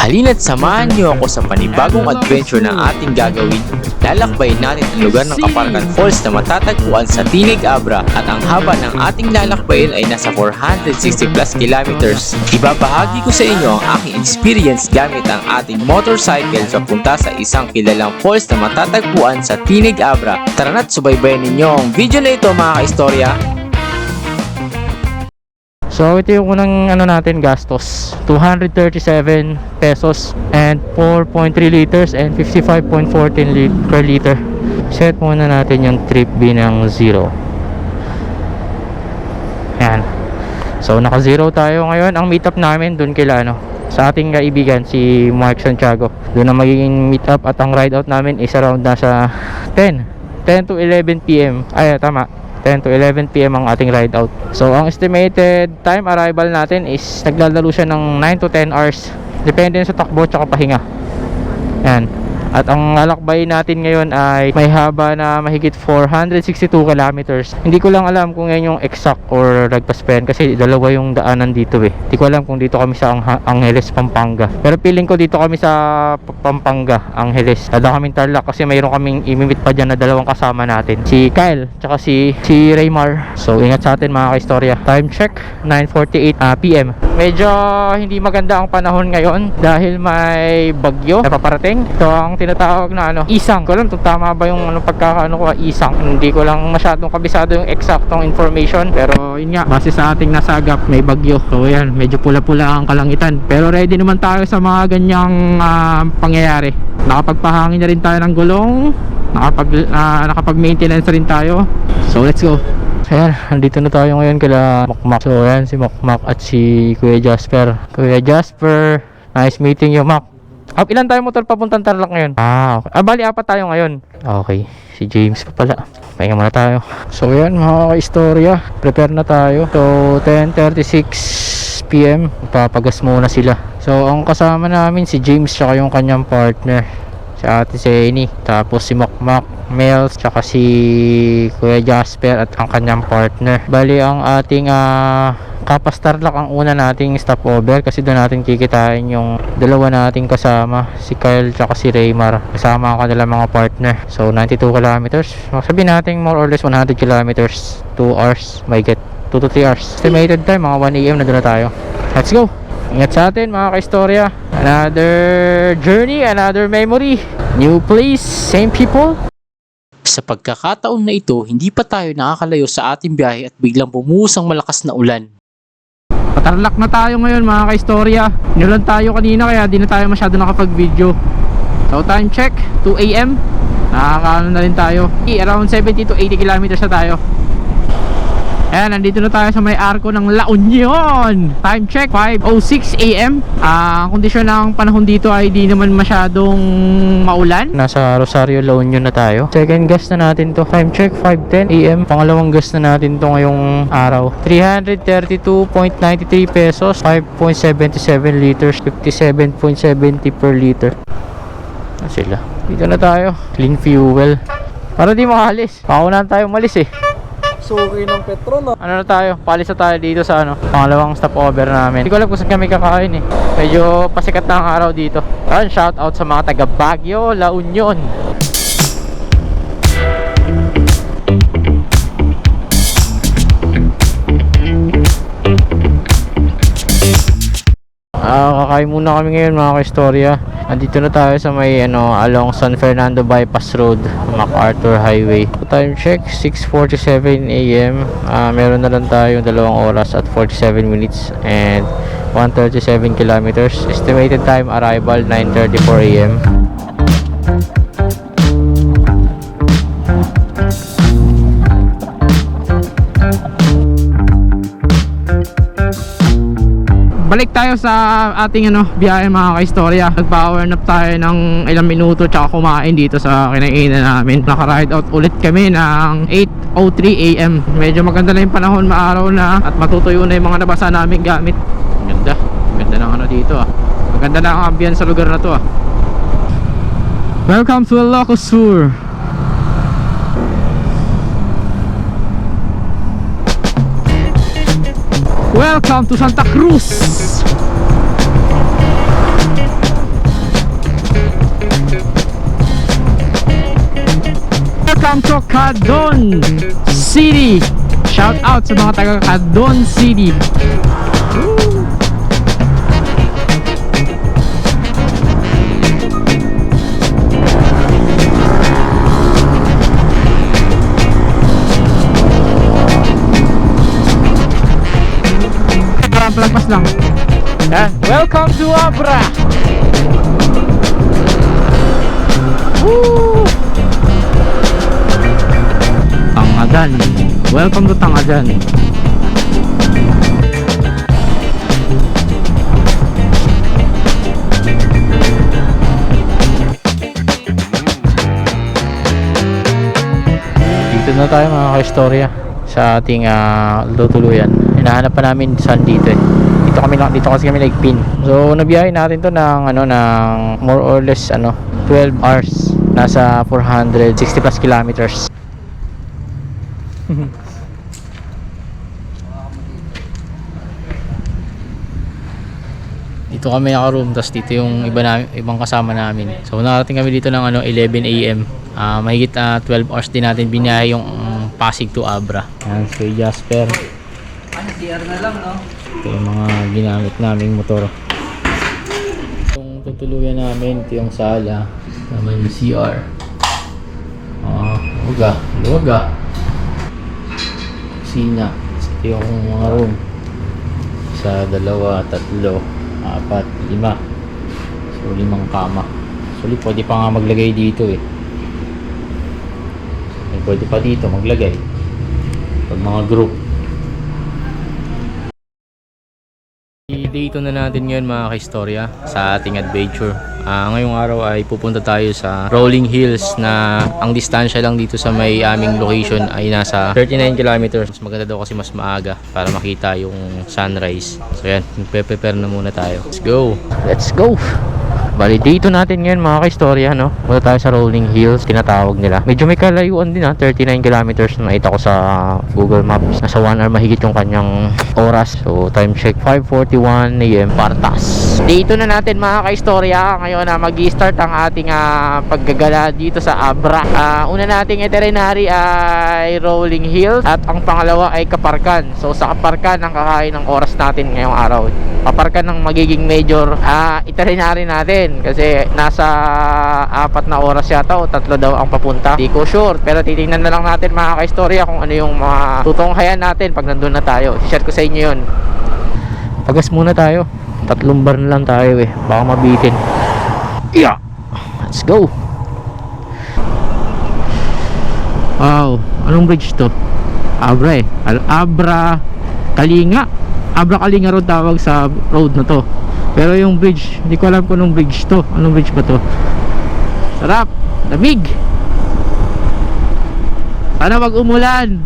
Halina't samahan niyo ako sa panibagong adventure na ating gagawin. Lalakbayin natin ang lugar ng Kaparkan Falls na matatagpuan sa Tinig Abra at ang haba ng ating lalakbayin ay nasa 460 plus kilometers. Ibabahagi ko sa inyo ang aking experience gamit ang ating motorcycle sa punta sa isang kilalang falls na matatagpuan sa Tinig Abra. Tara na't subaybayan ninyo ang video na ito mga kaistorya. So ito yung unang ano natin gastos. 237 pesos and 4.3 liters and 55.14 lit per liter. Set muna natin yung trip B ng 0 Yan So naka 0 tayo ngayon. Ang meetup namin dun kila ano sa ating kaibigan si Mark Santiago. Doon na magiging meet up at ang ride out namin is around nasa 10 10 to 11 p.m. ay tama 10 to 11 p.m. ang ating ride out. So, ang estimated time arrival natin is naglalaro siya ng 9 to 10 hours. Depende sa takbo tsaka pahinga. Yan. At ang lalakbay natin ngayon ay may haba na mahigit 462 kilometers. Hindi ko lang alam kung yan yung exact or lagpas pa kasi dalawa yung daanan dito eh. Hindi ko alam kung dito kami sa Ang Angeles, Pampanga. Pero feeling ko dito kami sa Pampanga, Angeles. Dada kaming Tarlac kasi mayroon kaming imimit pa dyan na dalawang kasama natin. Si Kyle, tsaka si, si Raymar. So ingat sa atin mga kaistorya. Time check, 9.48 ah, PM. Medyo hindi maganda ang panahon ngayon dahil may bagyo na paparating. So ang tinatawag na ano, isang. Ko alam tama ba yung ano pagkakaano ko isang. Hindi ko lang masyadong kabisado yung eksaktong information. Pero yun nga, base sa ating nasagap, may bagyo. So yan, medyo pula-pula ang kalangitan. Pero ready naman tayo sa mga ganyang ah, pangyayari. Nakapagpahangin na rin tayo ng gulong. Nakapag, ah, nakapag-maintenance rin tayo. So let's go. Ayan, nandito na tayo ngayon kila Makmak. So ayan, si Makmak at si Kuya Jasper. Kuya Jasper, nice meeting you, Mak. Ah, ilan tayo motor papuntang Tarlac ngayon? Ah, okay. Ah, bali, apat tayo ngayon. Okay, si James pa pala. Pahinga muna tayo. So ayan, mga istorya. Prepare na tayo. So, 10.36 p.m. Papagas muna sila. So, ang kasama namin si James tsaka yung kanyang partner si Ate Zeni tapos si Makmak Mel tsaka si Kuya Jasper at ang kanyang partner bali ang ating uh, Kapastarlak ang una nating stopover kasi doon natin kikitain yung dalawa nating kasama si Kyle tsaka si Raymar kasama ang kanilang mga partner so 92 kilometers sabihin natin more or less 100 kilometers 2 hours may get 2 to 3 hours estimated time mga 1am na doon na tayo let's go Ingat sa atin mga kaistorya. Another journey, another memory. New place, same people. Sa pagkakataon na ito, hindi pa tayo nakakalayo sa ating biyahe at biglang bumuhos ang malakas na ulan. Patarlak na tayo ngayon mga kaistorya. Nilan tayo kanina kaya di na tayo masyado nakapag-video. So time check, 2 a.m. Nakakaano na rin tayo. Eh, Around 70 to 80 kilometers na tayo. Ayan, nandito na tayo sa may arko ng La Union. Time check, 5.06 a.m. Ah, ang kondisyon ng panahon dito ay di naman masyadong maulan. Nasa Rosario La Union na tayo. Second gas na natin to. Time check, 5.10 a.m. Pangalawang gas na natin to ngayong araw. 332.93 pesos, 5.77 liters, 57.70 per liter. Na sila. Dito na tayo. Clean fuel. Para di makalis. Paunahan tayo malis eh. Suki ng petrol ah. Ano na tayo? Palis na tayo dito sa ano, pangalawang stopover namin. Hindi ko alam kung saan kami kakain eh. Medyo pasikat na ang araw dito. Ayun, shout out sa mga taga Baguio, La Union. Ah, kakain muna kami ngayon mga ka-istorya. Andito na tayo sa may ano along San Fernando Bypass Road, MacArthur Highway. Time check 6:47 AM. Ah, meron na lang tayo dalawang oras at 47 minutes and 137 kilometers. Estimated time arrival 9:34 balik tayo sa ating ano biyahe mga kaistorya. Nag power nap tayo ng ilang minuto tsaka kumain dito sa kinainan namin. Naka ride out ulit kami ng 8.03 am medyo maganda na yung panahon maaraw na at matutuyo na yung mga nabasa namin gamit. Ganda. Ganda ng ano dito ah. Maganda na ang ambience sa lugar na to ah. Welcome to Ilocos Sur Welcome to Santa Cruz! Welcome to Cadon City! Shout out sa mga taga Cadon City! Parang palagpas lang. Yan. Welcome to Abra! Woo! Tangadan. Welcome to Tangadan. Dito na tayo mga ka-istorya sa ating ah, lutuluyan. Hinahanap pa namin saan dito eh. Dito kami lang dito kasi kami nagpin. So nabiyahe natin to ng ano ng more or less ano 12 hours nasa 460 plus kilometers. dito kami naka-room tapos dito yung iba na, ibang kasama namin so nakarating kami dito ng ano 11 AM Ah, mahigit ah, 12 hours din natin binahe yung um, Pasig to Abra yan so Jasper ito yung mga ginamit naming motor yung tutuluyan namin ito yung sala naman yung CR ah luwaga luwaga kusina ito yung mga room isa, dalawa, tatlo, apat, lima. So, limang kama. Actually, pwede pa nga maglagay dito eh. May pwede pa dito maglagay. Pag mga group. Dito na natin ngayon mga kaistorya sa ating adventure. Ah, ngayong araw ay pupunta tayo sa Rolling Hills na ang distansya lang dito sa may aming location ay nasa 39 kilometers. Mas maganda daw kasi mas maaga para makita yung sunrise. So yan, magpe-prepare na muna tayo. Let's go! Let's go! Bali, dito natin ngayon mga kaistorya, no? Punta tayo sa Rolling Hills, tinatawag nila. Medyo may kalayuan din ha, 39 kilometers na nakita ko sa Google Maps. Nasa 1 hour mahigit yung kanyang oras. So, time check, 5.41 a.m. Partas. Dito na natin mga kaistorya, ngayon na mag start ang ating ah, paggagala dito sa Abra. Ah, una nating itinerary ay Rolling Hills at ang pangalawa ay Kaparkan. So, sa Kaparkan ang kakain ng oras natin ngayong araw. Kaparkan ng magiging major ah, itinerary natin kasi nasa apat na oras yata o tatlo daw ang papunta. Di ko sure pero titingnan na lang natin mga kaistorya kung ano yung mga tutunghayan natin pag nandun na tayo. Share ko sa inyo yun. Pagas muna tayo. Tatlong bar na lang tayo eh. Baka mabitin. Yeah! Let's go! Wow! Anong bridge to? Abra eh. Al Abra Kalinga. Abra Kalinga road tawag sa road na to. Pero yung bridge, hindi ko alam kung anong bridge to. Anong bridge ba to? Sarap! Lamig! Sana wag umulan.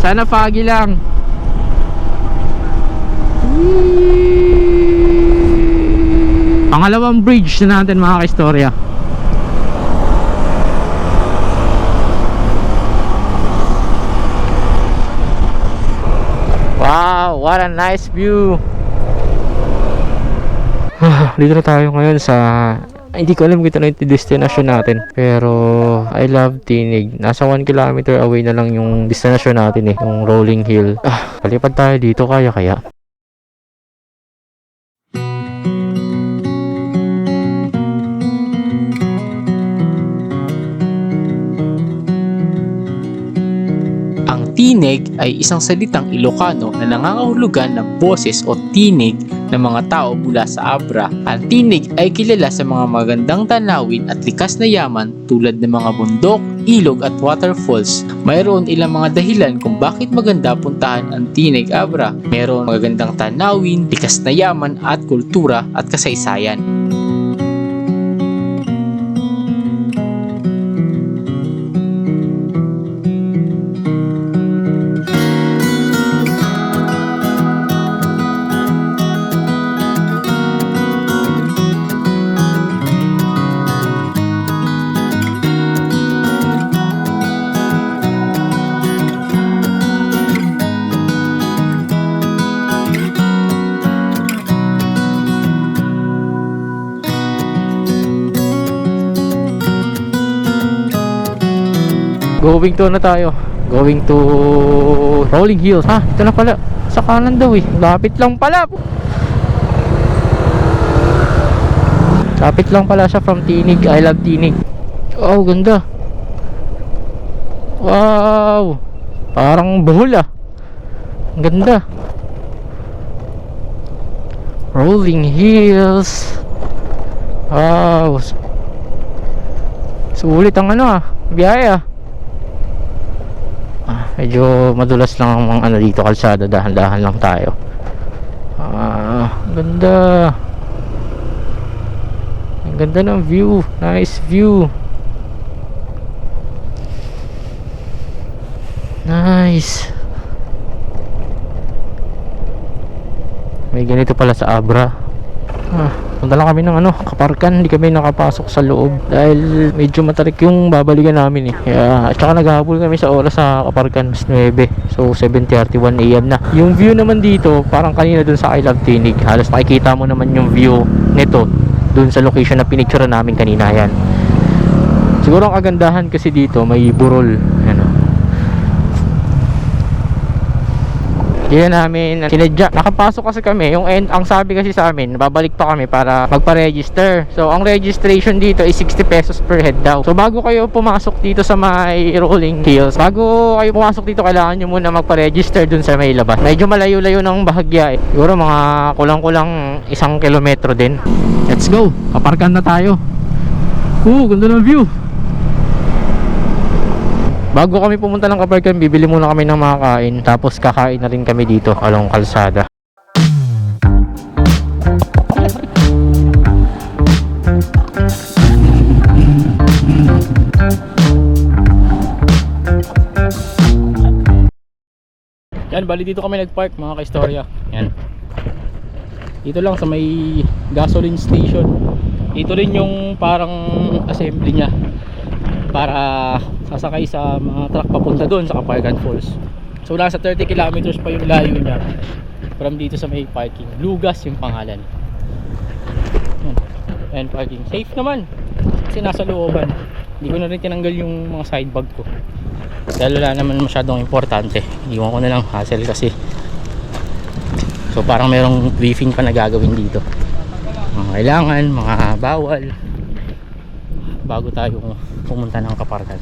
Sana foggy lang. Pangalawang bridge na natin mga kaistorya. Wow, what a nice view. Dito na tayo ngayon sa hindi ko alam kung ito na yung destination natin. Pero I love Tinig. Nasa 1 kilometer away na lang yung destination natin eh. Yung Rolling Hill. Ah, palipad tayo dito kaya kaya. Tinig ay isang salitang Ilocano na nangangahulugan ng boses o tinig ng mga tao mula sa Abra. Ang tinig ay kilala sa mga magandang tanawin at likas na yaman tulad ng mga bundok, ilog at waterfalls. Mayroon ilang mga dahilan kung bakit maganda puntahan ang tinig Abra. Mayroon magagandang tanawin, likas na yaman at kultura at kasaysayan. Going to na tayo. Going to Rolling Hills. Ah, ito na pala. Sa kanan daw eh. Lapit lang pala. Lapit lang pala siya from Tinig. I love Tinig. Oh, ganda. Wow. Parang buhol ah. Ang ganda. Rolling Hills. Wow. Sulit ang ano ah. Biyahe ah. Medyo madulas lang ang mga ano dito kalsada. Dahan-dahan lang tayo. Ah, ganda. Ang ganda ng view. Nice view. Nice. May ganito pala sa Abra. Ah, punta lang kami ng ano, kaparkan. Hindi kami nakapasok sa loob dahil medyo matarik yung babalikan namin eh. Kaya, at saka naghahabol kami sa oras sa kaparkan, mas 9. So, 7.31 AM na. Yung view naman dito, parang kanina dun sa I Love Tinig. Halos makikita mo naman yung view nito dun sa location na pinicture namin kanina yan. Siguro ang kagandahan kasi dito, may burol. Ano, Na namin sinadya. Nakapasok kasi kami, yung end, ang sabi kasi sa amin, babalik pa kami para magpa-register. So, ang registration dito is 60 pesos per head daw. So, bago kayo pumasok dito sa may rolling hills, bago kayo pumasok dito, kailangan nyo muna magpa-register dun sa may labas. Medyo malayo-layo ng bahagya eh. Siguro mga kulang-kulang isang kilometro din. Let's go! Kaparkan na tayo. Oo, ganda ng view. Bago kami pumunta ng Kaparkan, bibili muna kami ng mga kain. Tapos kakain na rin kami dito along kalsada. Yan, bali dito kami nagpark mga kaistorya. Yan. Dito lang sa may gasoline station. Dito rin yung parang assembly niya para sasakay sa mga truck papunta doon sa Kapargan Falls. So nasa 30 kilometers pa yung layo niya from dito sa may parking. Lugas yung pangalan. And parking. Safe naman. Kasi nasa looban. Hindi ko na rin tinanggal yung mga side bag ko. Dahil wala naman masyadong importante. Iwan ko na lang hassle kasi. So parang merong briefing pa na gagawin dito. Mga kailangan, mga bawal. Bago tayo pumunta ng Kaparkan.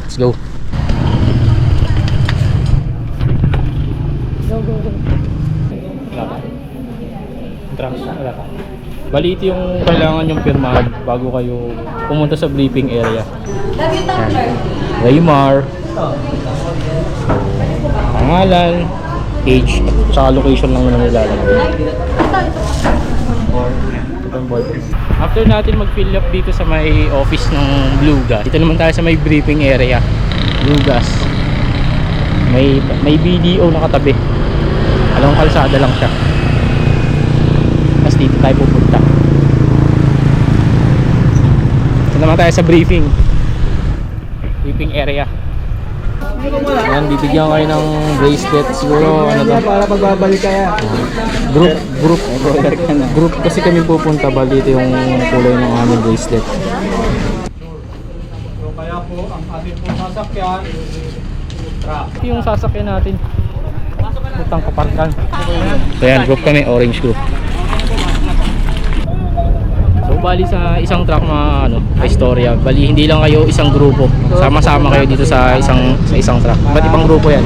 Let's go. Go, go, go. Wala pa. Wala pa. Bali, ito yung kailangan yung pirmahan bago kayo pumunta sa briefing area. Raymar. Pangalan, age, tsaka location lang naman nilalagay. Itong board. After natin mag-fill up dito sa may office ng Bluegas, dito naman tayo sa may briefing area. Bluegas. May may BDO nakatabi. Alam kalsada lang siya. Tapos dito tayo pupunta. Ito naman tayo sa briefing. Briefing area. Ayan, bibigyan kayo ng bracelet siguro ano to? Para pagbabalik kaya. Group, group, group kasi kami pupunta bali ito yung kulay ng aming bracelet. So kaya po ang ating pong sasakyan, truck. Ito yung sasakyan natin. Putang kaparkan. So yan, group kami, orange group. Bali sa isang truck mga ano, istorya. Bali hindi lang kayo isang grupo. Sama-sama kayo dito sa isang sa isang truck. Ba't ibang grupo yan?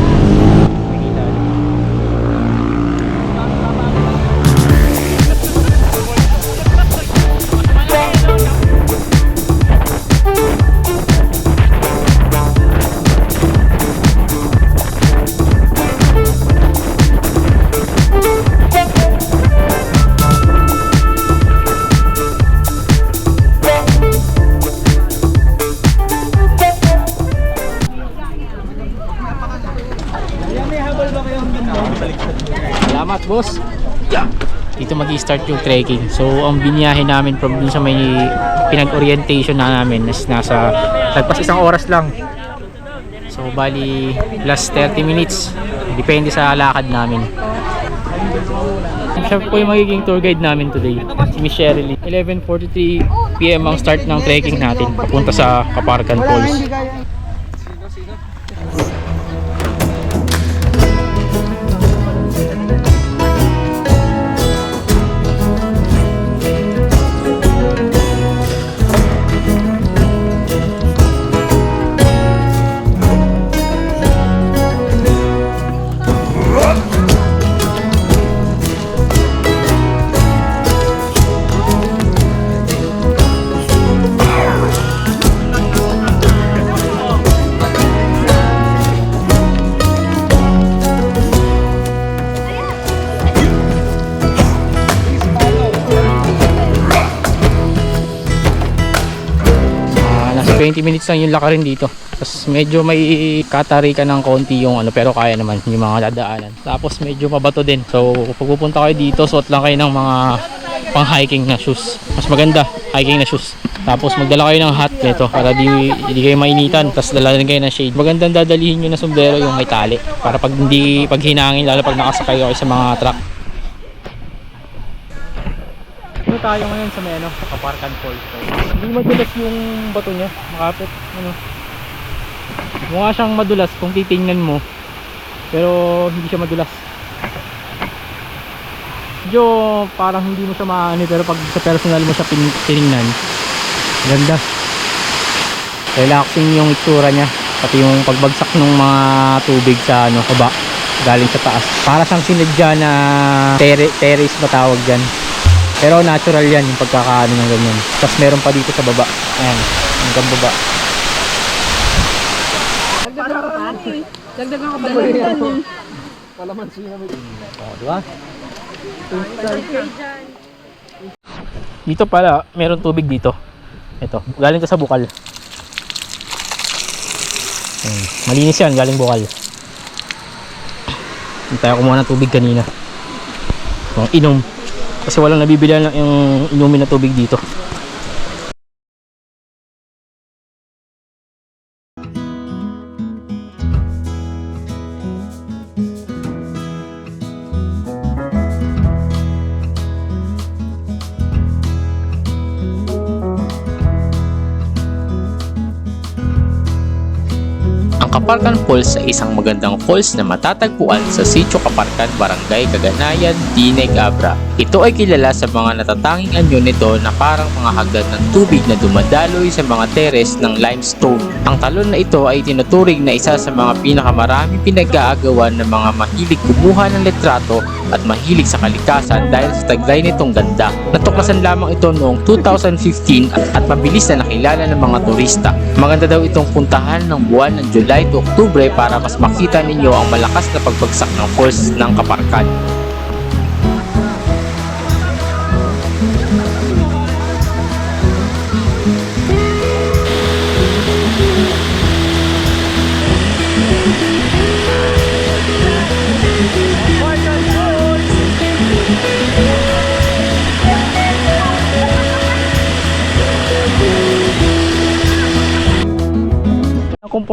Salamat, boss. Dito mag-start yung trekking. So, ang biniyahe namin from dun sa may pinag-orientation na namin is nasa tagpas isang oras lang. So, bali plus 30 minutes. Depende sa lakad namin. Siya po yung magiging tour guide namin today. Si Miss Sherilyn. 11.43pm ang start ng trekking natin papunta sa Kaparkan Falls. 20 minutes lang yung lakarin dito. Tapos medyo may katari ka ng konti yung ano pero kaya naman yung mga dadaanan. Tapos medyo mabato din. So pag pupunta kayo dito, suot lang kayo ng mga pang hiking na shoes. Mas maganda, hiking na shoes. Tapos magdala kayo ng hat nito para di, di kayo mainitan. Tapos dala kayo ng shade. Magandang dadalihin nyo na sombrero yung may tali. Para pag hindi pag hinangin, lalo pag nakasakay kayo sa mga truck. Ito tayo ngayon sa may ano, sa Kaparkan Falls. So, hindi madulas yung bato niya, makapit. Ano. Mukha siyang madulas kung titingnan mo. Pero hindi siya madulas. Medyo parang hindi mo siya maano pero pag sa personal mo siya tiningnan, ganda. Relaxing yung itsura niya. Pati yung pagbagsak ng mga tubig sa ano, baba galing sa taas. Para siyang sinadya na terri- terrace ba dyan. Pero natural yan yung pagkakaano ng ganyan. Tapos meron pa dito sa baba. Ayan, hanggang baba. Dagdagan ka pa rin. Oh, di ba? Dito pala, meron tubig dito. Ito, galing to sa bukal. Ayan, malinis yan, galing bukal. Hindi tayo kumuha ng tubig kanina. Mga inom. Kasi walang nabibilihan ng yung inumin na tubig dito. Kaparkan Falls ay isang magandang falls na matatagpuan sa Sitio Kaparkan, Barangay Kaganayan, Dineg, Abra. Ito ay kilala sa mga natatanging anyo nito na parang mga hagdan ng tubig na dumadaloy sa mga teres ng limestone. Ang talon na ito ay tinuturing na isa sa mga pinakamaraming pinag-aagawan ng mga mahilig kumuha ng litrato at mahilig sa kalikasan dahil sa taglay nitong ganda. Natuklasan lamang ito noong 2015 at mabilis na nakilala ng mga turista. Maganda daw itong puntahan ng buwan ng July to Oktubre para mas makita ninyo ang malakas na pagbagsak ng falls ng Kaparkan.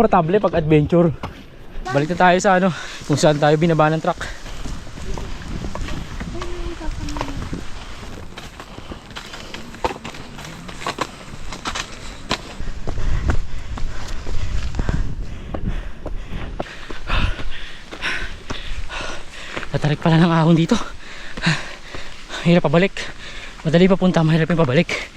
Komportable pag adventure. Balik na tayo sa ano, kung saan tayo binaba ng truck. Tatarik pala ng ahon dito. Hirap pabalik. Madali papunta, mahirap yung pabalik.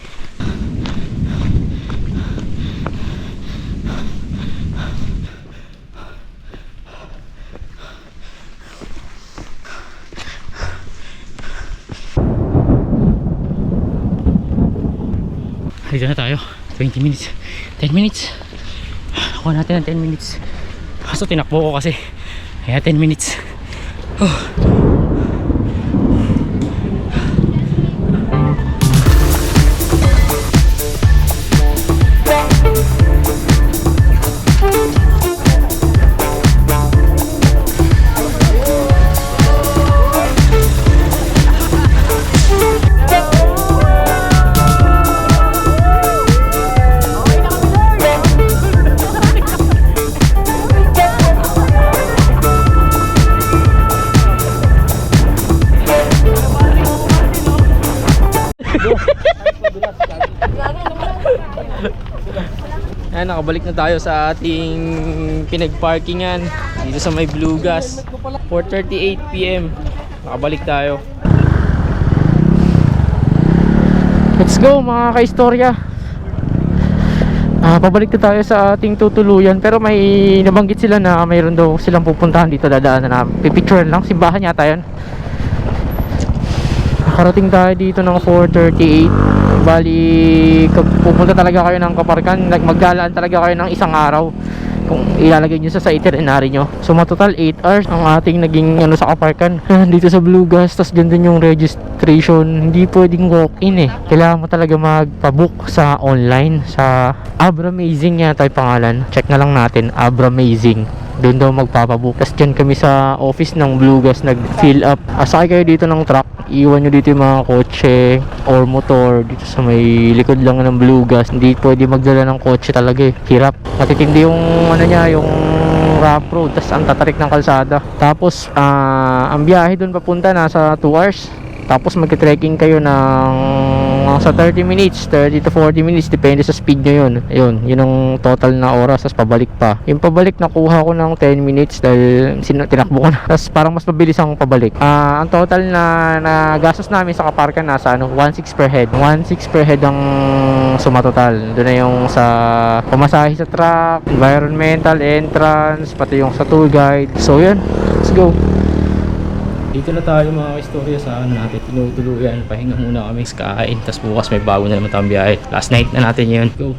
Dito na tayo. 20 minutes. 10 minutes. Kuha natin ng 10 minutes. Kaso tinakbo ko kasi. Kaya 10 minutes. Oh. Na tayo sa ating pinagparkingan dito sa may Blue Gas. 4.38pm. Nakabalik tayo. Let's go mga kaistorya. Ah, pabalik na tayo sa ating tutuluyan pero may nabanggit sila na mayroon daw silang pupuntahan dito dadaanan na pipicturean lang simbahan yata yun Nakarating tayo dito ng 4.38 Bali, pupunta talaga kayo ng Kaparkan Maglalaan talaga kayo ng isang araw kung ilalagay nyo sa sa itinerary nyo. So matotal 8 hours ang ating naging ano sa kaparkan dito sa Blue Gas. Tapos din yung registration. Hindi pwedeng walk-in eh. Kailangan mo talaga magpabook sa online sa Abra Amazing yata yung pangalan. Check na lang natin. Abra Amazing doon daw magpapabook. Tapos dyan kami sa office ng Blue Gas nag-fill up. Asakay kayo dito ng truck. Iwan nyo dito yung mga kotse or motor dito sa may likod lang ng Blue Gas. Hindi pwede magdala ng kotse talaga eh. Hirap. Matitindi yung ano niya, yung rough road. Tapos ang tatarik ng kalsada. Tapos ah, ang biyahe doon papunta nasa 2 hours. Tapos magte-trekking kayo ng sa 30 minutes, 30 to 40 minutes depende sa speed nyo yun. Ayun, yun ang total na oras tapos pabalik pa. Yung pabalik nakuha ko ng 10 minutes dahil sin- tinakbo ko na. Tapos parang mas mabilis ang pabalik. Ah, ang total na, na gastos namin sa kaparkan nasa ano, 1.6 per head. 1.6 per head ang sumatotal. Doon na yung sa pamasahe sa truck, environmental entrance, pati yung sa tour guide. So yun, let's go. Dito na tayo mga istorya sa ano natin, tinutuluyan. Pahinga muna kami sa kain. Tapos bukas may bago na naman tayong biyahe. Last night na natin yun. Go.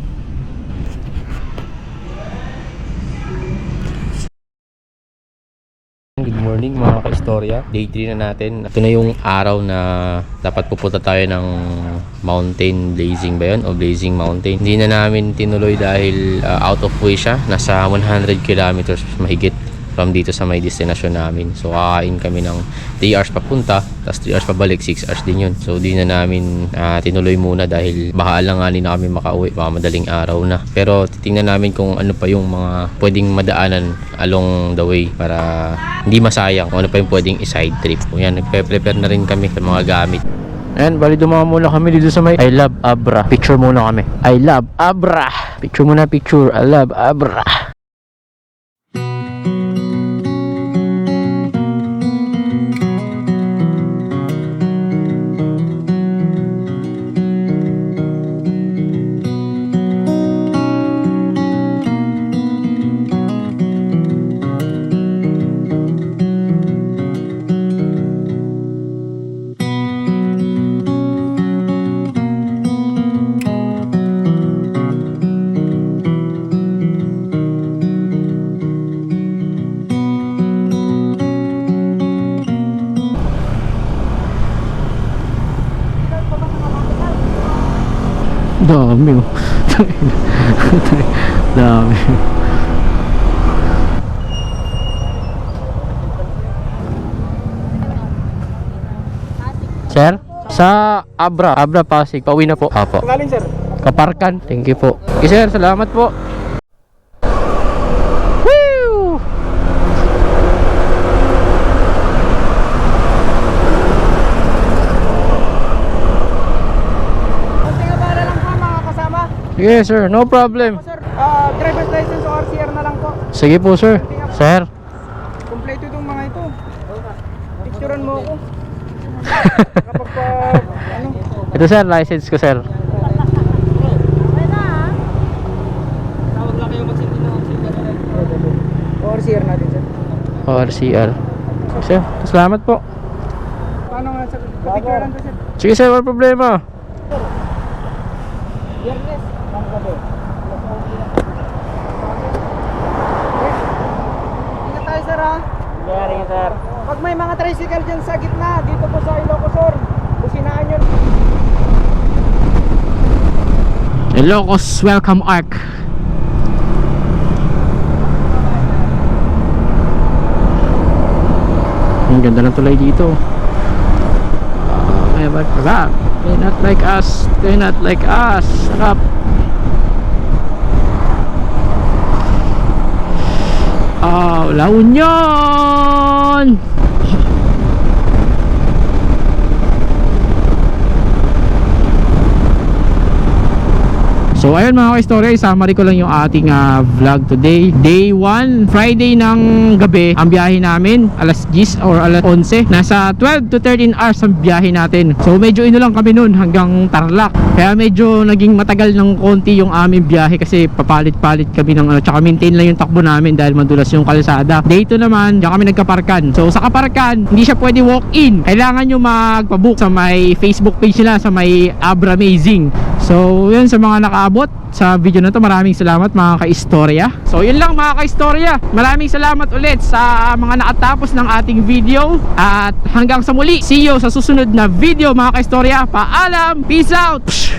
Good morning mga ka-istorya. Day 3 na natin. Ito na yung araw na dapat pupunta tayo ng mountain blazing ba yun? O blazing mountain. Hindi na namin tinuloy dahil uh, out of way siya. Nasa 100 kilometers mahigit from dito sa may destination namin. So kakain kami ng 3 hours papunta, tapos 3 hours pabalik, 6 hours din yun. So di na namin ah, tinuloy muna dahil baka alanganin na kami makauwi, baka madaling araw na. Pero titingnan namin kung ano pa yung mga pwedeng madaanan along the way para hindi masayang kung ano pa yung pwedeng i-side trip. Kung yan, nagpe-prepare na rin kami sa mga gamit. Ayan, bali dumama muna kami dito sa may I love Abra. Picture muna kami. I love Abra. Picture muna picture. I love Abra. Dami. Sir? Sa Abra. Abra Pasig. Pauwi na po. Apo. Kaparkan. Thank you po. Okay, sir. Salamat po. Woo! Konting abala lang po mga kasama. Yes, sir. No problem. Sir, ah, driver's license o RCR na lang po. Sige po, sir. Sir. Kompleto itong mga ito. Picturean mo ako. Kapag pa, ano, Ito, sir. License ko, sir. tawag lang kayo magsindi ng O RCR natin sir. ORCR. Sir, salamat po. Paano nga sa kapicturean ko sir? Sige, sir. Walang problema. Biyernes. Ang gabi. Ingat tayo sir ha. Nangyari, sir. Pag may mga tricycle dyan sa gitna, dito po sa Ilocos businaan yun. Ilocos Welcome Arc. Ang ganda ng tulay dito. Uh, but rap. They're not like us. They're not like us. Rap. Oh, La Union! So ayun mga ka-story, summary ko lang yung ating ah, vlog today. Day 1, Friday ng gabi, ang biyahe namin, alas 10 or alas 11. Nasa 12 to 13 hours ang biyahe natin. So medyo ino lang kami nun hanggang Tarlac. Kaya medyo naging matagal ng konti yung aming biyahe kasi papalit-palit kami ng ano, tsaka maintain lang yung takbo namin dahil madulas yung kalsada. Day 2 naman, diyan kami nagkaparkan. So sa kaparkan, hindi siya pwede walk-in. Kailangan nyo magpabook sa may Facebook page nila sa may Abra Amazing. So, yun sa mga nakaabot sa video na to, maraming salamat mga ka-istorya. So, yun lang mga ka-istorya. Maraming salamat ulit sa mga nakatapos ng ating video. At hanggang sa muli, see you sa susunod na video mga ka-istorya. Paalam! Peace out! Psh!